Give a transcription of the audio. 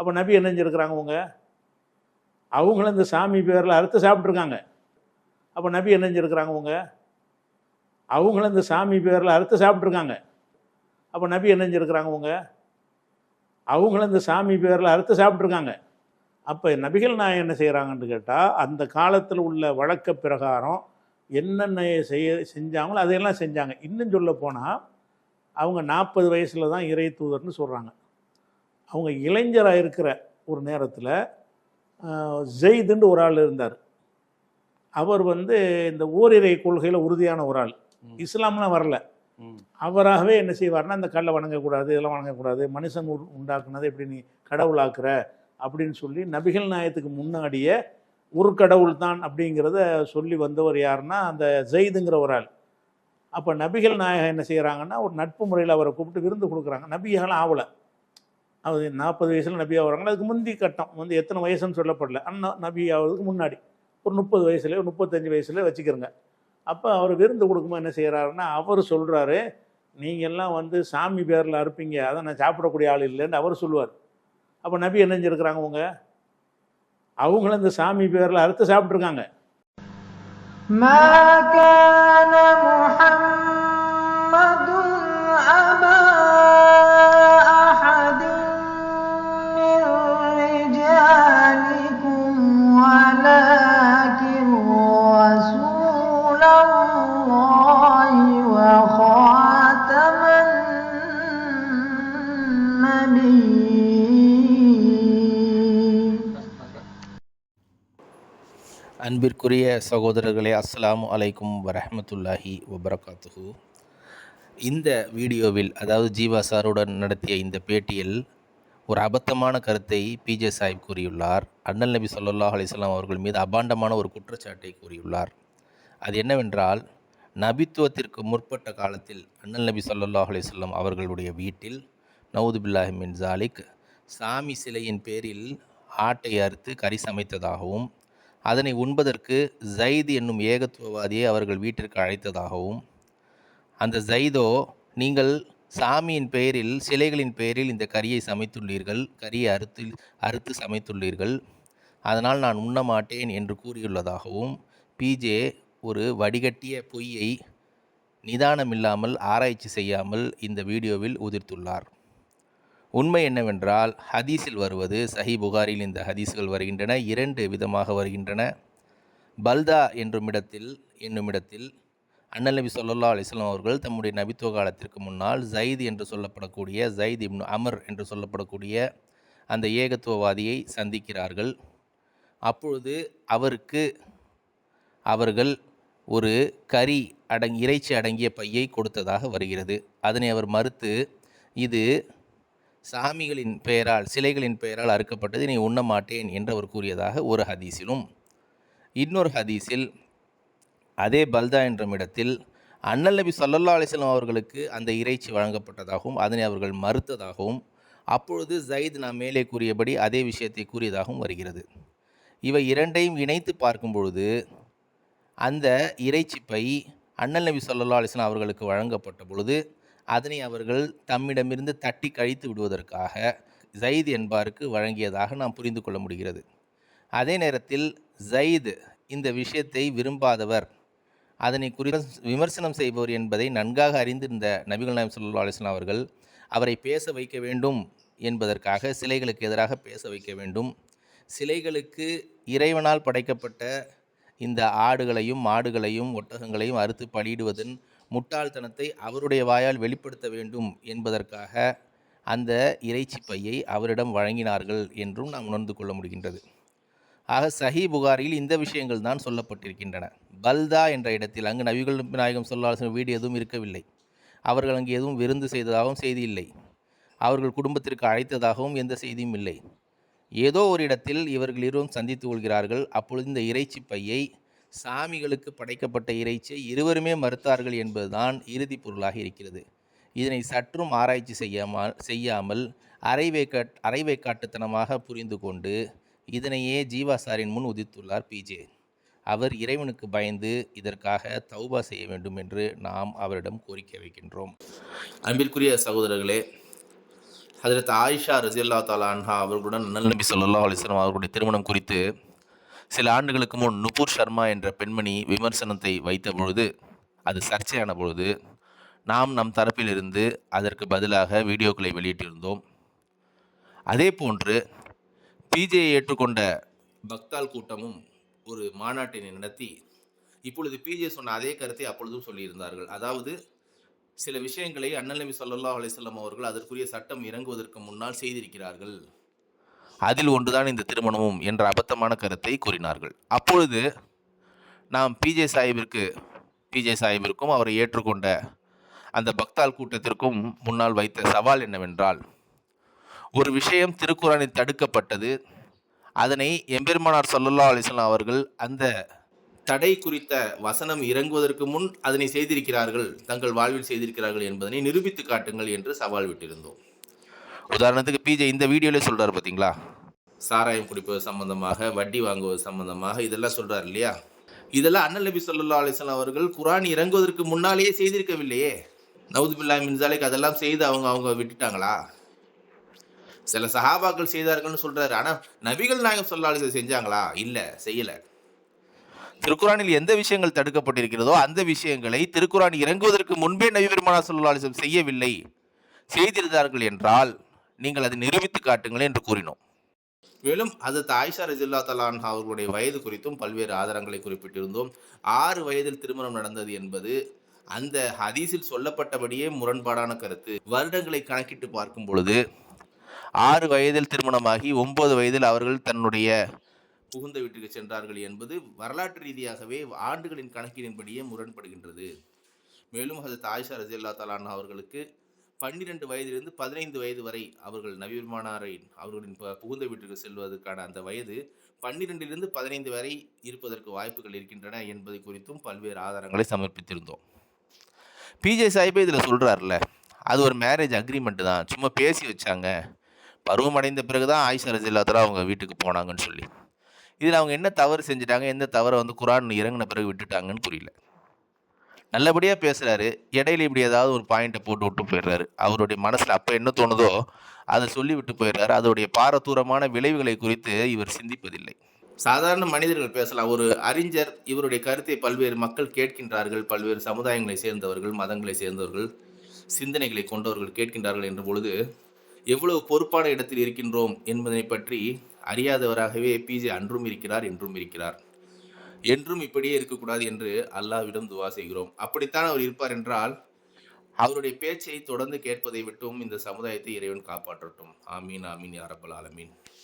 அப்போ நபி என்ன செஞ்சுருக்குறாங்க அவங்க அவங்களும் இந்த சாமி பேரில் அறுத்து சாப்பிட்ருக்காங்க அப்போ நபி என்ன செஞ்சுருக்குறாங்க அவங்க அவங்களும் இந்த சாமி பேரில் அறுத்து சாப்பிட்ருக்காங்க அப்போ நபி என்ன செஞ்சுருக்குறாங்க அவங்க அவங்களும் இந்த சாமி பேரில் அறுத்து சாப்பிட்ருக்காங்க அப்போ நபிகள் நான் என்ன செய்கிறாங்கன்னு கேட்டால் அந்த காலத்தில் உள்ள வழக்க பிரகாரம் என்னென்ன செய்ய செஞ்சாங்களோ அதையெல்லாம் செஞ்சாங்க. இன்னும் சொல்ல போனால் அவங்க நாற்பது வயசில் தான் இறை தூதர்னு சொல்கிறாங்க அவங்க இளைஞராக இருக்கிற ஒரு நேரத்தில் ஜெய்துன்னு ஒரு ஆள் இருந்தார். அவர் வந்து இந்த ஓரிரை கொள்கையில் உறுதியான ஒரு ஆள். இஸ்லாம்லாம் வரல. அவராகவே என்ன செய்வார்னா இந்த கல்லை வணங்கக்கூடாது இதெல்லாம் வணங்கக்கூடாது மனுஷன் உண்டாக்குனதை எப்படி நீ கடவுளாக்குற அப்படின்னு சொல்லி நபிகள் நாயத்துக்கு முன்னாடியே ஒரு கடவுள் தான் அப்படிங்கிறத சொல்லி வந்தவர் யாருன்னா அந்த ஜெய்துங்கிற ஒரு ஆள். அப்போ நபிகள் நாயகம் என்ன செய்கிறாங்கன்னா ஒரு நட்பு முறையில் அவரை கூப்பிட்டு விருந்து கொடுக்குறாங்க. நபியாலாம் ஆகலை அவர் நாற்பது வயசில் நபி ஆகுறாங்க அதுக்கு முந்தி கட்டம் வந்து எத்தனை வயசுன்னு சொல்லப்படல அண்ணா நபி ஆகிறதுக்கு முன்னாடி ஒரு முப்பது வயசுல முப்பத்தஞ்சு வயசுல வச்சுக்கிறோங்க அப்போ அவர் விருந்து கொடுக்கும்போது என்ன செய்கிறாருன்னா அவர் சொல்கிறாரு எல்லாம் வந்து சாமி பேரில் அறுப்பீங்க அதை நான் சாப்பிடக்கூடிய ஆள் இல்லைன்னு அவர் சொல்லுவார் அப்போ நபி என்ன செஞ்சுருக்கிறாங்க அவங்க அவங்களும் இந்த சாமி பேரில் அறுத்து சாப்பிட்ருக்காங்க ما كان محمد அன்பிற்குரிய சகோதரர்களே அஸ்லாம் அலைக்கும் வரஹமத்துல்லாஹி வபரகாத்துஹு. இந்த வீடியோவில் அதாவது ஜீவா சாருடன் நடத்திய இந்த பேட்டியில் ஒரு அபத்தமான கருத்தை பிஜே சாஹிப் கூறியுள்ளார். அண்ணல் நபி சொல்லாஹ் அலிஸ்லாம் அவர்கள் மீது அபாண்டமான ஒரு குற்றச்சாட்டை கூறியுள்ளார். அது என்னவென்றால் நபித்துவத்திற்கு முற்பட்ட காலத்தில் அண்ணல் நபி சொல்லாஹ் அலிஸ்லாம் அவர்களுடைய வீட்டில் நவுது மின் ஜாலிக் சாமி சிலையின் பேரில் ஆட்டை அறுத்து கறி சமைத்ததாகவும் அதனை உண்பதற்கு ஜைத் என்னும் ஏகத்துவவாதியை அவர்கள் வீட்டிற்கு அழைத்ததாகவும் அந்த ஜைதோ நீங்கள் சாமியின் பெயரில் சிலைகளின் பெயரில் இந்த கறியை சமைத்துள்ளீர்கள் கறியை அறுத்து அறுத்து சமைத்துள்ளீர்கள். அதனால் நான் உண்ண மாட்டேன் என்று கூறியுள்ளதாகவும் பிஜே ஒரு வடிகட்டிய பொய்யை நிதானமில்லாமல் ஆராய்ச்சி செய்யாமல் இந்த வீடியோவில் உதிர்த்துள்ளார். உண்மை என்னவென்றால் ஹதீஸில் வருவது சஹி புகாரில் இந்த ஹதீஸுகள் வருகின்றன இரண்டு விதமாக வருகின்றன. பல்தா என்றும் இடத்தில் என்னும் இடத்தில் அண்ணல் நபி ஸல்லல்லாஹு அவர்கள் தம்முடைய நபித்துவ காலத்திற்கு முன்னால் ஜைத் என்று சொல்லப்படக்கூடிய ஜைத் இப்னு அமர் என்று சொல்லப்படக்கூடிய அந்த ஏகத்துவவாதியை சந்திக்கிறார்கள். அப்பொழுது அவருக்கு அவர்கள் ஒரு கறி அடங் இறைச்சி அடங்கிய பையை கொடுத்ததாக வருகிறது. அதனை அவர் மறுத்து இது சாமிகளின் பெயரால் சிலைகளின் பெயரால் அறுக்கப்பட்டது நீ உண்ண மாட்டேன் என்று அவர் கூறியதாக ஒரு ஹதீஸிலும் இன்னொரு ஹதீஸில் அதே பல்தா என்ற இடத்தில் அண்ணல் நபி சல்லல்லா அலிஸ்லாம் அவர்களுக்கு அந்த இறைச்சி வழங்கப்பட்டதாகவும் அதனை அவர்கள் மறுத்ததாகவும் அப்பொழுது ஜயித் நான் மேலே கூறியபடி அதே விஷயத்தை கூறியதாகவும் வருகிறது. இவை இரண்டையும் இணைத்து பார்க்கும் பொழுது அந்த இறைச்சி பை அண்ணல் நபி ஸல்லல்லாஹு அலிஸ்லாம் அவர்களுக்கு வழங்கப்பட்ட பொழுது அதனை அவர்கள் தம்மிடமிருந்து தட்டி கழித்து விடுவதற்காக ஜயித் என்பாருக்கு வழங்கியதாக நாம் புரிந்து கொள்ள முடிகிறது. அதே நேரத்தில் ஜயித் இந்த விஷயத்தை விரும்பாதவர் அதனை குறி விமர்சனம் செய்பவர் என்பதை நன்காக அறிந்திருந்த நபிகள் நாயம் ஸல்லல்லாஹு அலிஸ்லாம் அவர்கள் அவரை பேச வைக்க வேண்டும் என்பதற்காக சிலைகளுக்கு எதிராக பேச வைக்க வேண்டும். சிலைகளுக்கு இறைவனால் படைக்கப்பட்ட இந்த ஆடுகளையும் மாடுகளையும் ஒட்டகங்களையும் அறுத்து பலியிடுவதன் முட்டாள்தனத்தை அவருடைய வாயால் வெளிப்படுத்த வேண்டும் என்பதற்காக அந்த இறைச்சி பையை அவரிடம் வழங்கினார்கள் என்றும் நாம் உணர்ந்து கொள்ள முடிகின்றது. ஆக சஹி புகாரில் இந்த விஷயங்கள் தான் சொல்லப்பட்டிருக்கின்றன. பல்தா என்ற இடத்தில் அங்கு நபிகள் நாயகம் சொல்லாத வீடு எதுவும் இருக்கவில்லை. அவர்கள் அங்கு எதுவும் விருந்து செய்ததாகவும் செய்தி இல்லை. அவர்கள் குடும்பத்திற்கு அழைத்ததாகவும் எந்த செய்தியும் இல்லை. ஏதோ ஒரு இடத்தில் இவர்கள் இருவரும் சந்தித்து கொள்கிறார்கள். அப்பொழுது இந்த இறைச்சி பையை சாமிகளுக்கு படைக்கப்பட்ட இறைச்சியை இருவருமே மறுத்தார்கள் என்பதுதான் இறுதி பொருளாக இருக்கிறது. இதனை சற்றும் ஆராய்ச்சி செய்யாமல் செய்யாமல் அரைவேக்காட் அரைவேக்காட்டுத்தனமாக புரிந்து கொண்டு இதனையே ஜீவாசாரின் முன் உதித்துள்ளார் பிஜே அவர் இறைவனுக்கு பயந்து இதற்காக தௌபா செய்ய வேண்டும் என்று நாம் அவரிடம் கோரிக்கை வைக்கின்றோம். அன்பிற்குரிய சகோதரர்களே அதில் ஆயிஷா ரஜில்லா தாலான்ஹா அவர்களுடன் நல்ல நபி ஸல்லல்லாஹு அலிஸ்லாம் அவர்களுடைய திருமணம் குறித்து சில ஆண்டுகளுக்கு முன் நுபூர் சர்மா என்ற பெண்மணி விமர்சனத்தை வைத்த பொழுது அது சர்ச்சையான பொழுது நாம் நம் தரப்பிலிருந்து அதற்கு பதிலாக வீடியோக்களை வெளியிட்டிருந்தோம். அதே போன்று பிஜேயை ஏற்றுக்கொண்ட பக்தால் கூட்டமும் ஒரு மாநாட்டினை நடத்தி இப்பொழுது பிஜே சொன்ன அதே கருத்தை அப்பொழுதும் சொல்லியிருந்தார்கள். அதாவது சில விஷயங்களை அண்ணல் நபி ஸல்லல்லாஹு அலைஹி அவர்கள் அதற்குரிய சட்டம் இறங்குவதற்கு முன்னால் செய்திருக்கிறார்கள். அதில் ஒன்றுதான் இந்த திருமணமும் என்ற அபத்தமான கருத்தை கூறினார்கள். அப்பொழுது நாம் பிஜே சாஹிபிற்கு பிஜே சாஹிபிற்கும் அவரை ஏற்றுக்கொண்ட அந்த பக்தால் கூட்டத்திற்கும் முன்னால் வைத்த சவால் என்னவென்றால் ஒரு விஷயம் திருக்குறானில் தடுக்கப்பட்டது அதனை எம்பெருமானார் சொல்லல்லா அலிஸ்லாம் அவர்கள் அந்த தடை குறித்த வசனம் இறங்குவதற்கு முன் அதனை செய்திருக்கிறார்கள் தங்கள் வாழ்வில் செய்திருக்கிறார்கள் என்பதனை நிரூபித்து காட்டுங்கள் என்று சவால் விட்டிருந்தோம். உதாரணத்துக்கு பிஜே இந்த வீடியோலேயே சொல்கிறார் பார்த்தீங்களா சாராயம் குடிப்பது சம்மந்தமாக வட்டி வாங்குவது சம்மந்தமாக இதெல்லாம் சொல்கிறார் இல்லையா? இதெல்லாம் அண்ணன் நபி சொல்லா அலிஸ்லாம் அவர்கள் குரான் இறங்குவதற்கு முன்னாலேயே செய்திருக்கவில்லையே. நவுது மின்சாலைக்கு அதெல்லாம் செய்து அவங்க அவங்க விட்டுட்டாங்களா? சில சஹாபாக்கள் செய்தார்கள்னு சொல்கிறாரு ஆனால் நபிகள் நாயகம் ஸல்லல்லாஹு அலைஹி செஞ்சாங்களா? இல்லை செய்யலை. திருக்குறானில் எந்த விஷயங்கள் தடுக்கப்பட்டிருக்கிறதோ அந்த விஷயங்களை திருக்குறான் இறங்குவதற்கு முன்பே நபி பெருமானா ஸல்லல்லாஹு செய்யவில்லை. செய்திருந்தார்கள் என்றால் நீங்கள் அதை நிரூபித்து காட்டுங்கள் என்று கூறினோம். மேலும் அது ஆயிஷா ரஜில்லா தலான் அவர்களுடைய வயது குறித்தும் பல்வேறு ஆதாரங்களை குறிப்பிட்டிருந்தோம். ஆறு வயதில் திருமணம் நடந்தது என்பது அந்த ஹதீஸில் சொல்லப்பட்டபடியே முரண்பாடான கருத்து. வருடங்களை கணக்கிட்டு பார்க்கும் பொழுது ஆறு வயதில் திருமணமாகி ஒன்பது வயதில் அவர்கள் தன்னுடைய புகுந்த வீட்டுக்கு சென்றார்கள் என்பது வரலாற்று ரீதியாகவே ஆண்டுகளின் கணக்கின்படியே முரண்படுகின்றது. மேலும் அது தாய்ஷா ரஜில்லா தலான் அவர்களுக்கு பன்னிரண்டு வயதிலிருந்து பதினைந்து வயது வரை அவர்கள் நபிமானாரை அவர்களின் ப- புகுந்த வீட்டுக்கு செல்வதற்கான அந்த வயது பன்னிரெண்டிலிருந்து பதினைந்து வரை இருப்பதற்கு வாய்ப்புகள் இருக்கின்றன என்பதை குறித்தும் பல்வேறு ஆதாரங்களை சமர்ப்பித்திருந்தோம். பிஜே சாஹிபே இதில் சொல்கிறார்ல அது ஒரு மேரேஜ் அக்ரிமெண்ட் தான். சும்மா பேசி வச்சாங்க. பருவம் அடைந்த பிறகு தான் ஆயிஷா ரஜில்லாத்தலா அவங்க வீட்டுக்கு போனாங்கன்னு சொல்லி. இதில் அவங்க என்ன தவறு செஞ்சுட்டாங்க எந்த தவறை வந்து குரான் இறங்கின பிறகு விட்டுட்டாங்கன்னு புரியல. நல்லபடியாக பேசுகிறாரு இடையில இப்படி ஏதாவது ஒரு பாயிண்ட்டை போட்டு விட்டு போயிடுறாரு. அவருடைய மனசில் அப்போ என்ன தோணுதோ அதை சொல்லிவிட்டு போயிடுறாரு. அதோடைய பாரதூரமான விளைவுகளை குறித்து இவர் சிந்திப்பதில்லை. சாதாரண மனிதர்கள் பேசலாம். ஒரு அறிஞர் இவருடைய கருத்தை பல்வேறு மக்கள் கேட்கின்றார்கள். பல்வேறு சமுதாயங்களை சேர்ந்தவர்கள் மதங்களை சேர்ந்தவர்கள் சிந்தனைகளை கொண்டவர்கள் கேட்கின்றார்கள் என்ற பொழுது எவ்வளவு பொறுப்பான இடத்தில் இருக்கின்றோம் என்பதனை பற்றி அறியாதவராகவே பிஜே அன்றும் இருக்கிறார் என்றும் இருக்கிறார். என்றும் இப்படியே இருக்கக்கூடாது என்று அல்லாவிடம் துவா செய்கிறோம். அப்படித்தான் அவர் இருப்பார் என்றால் அவருடைய பேச்சை தொடர்ந்து கேட்பதை விட்டும் இந்த சமுதாயத்தை இறைவன் காப்பாற்றட்டும். ஆமீன் ஆமீன் யாரப்பல் ஆலமீன்.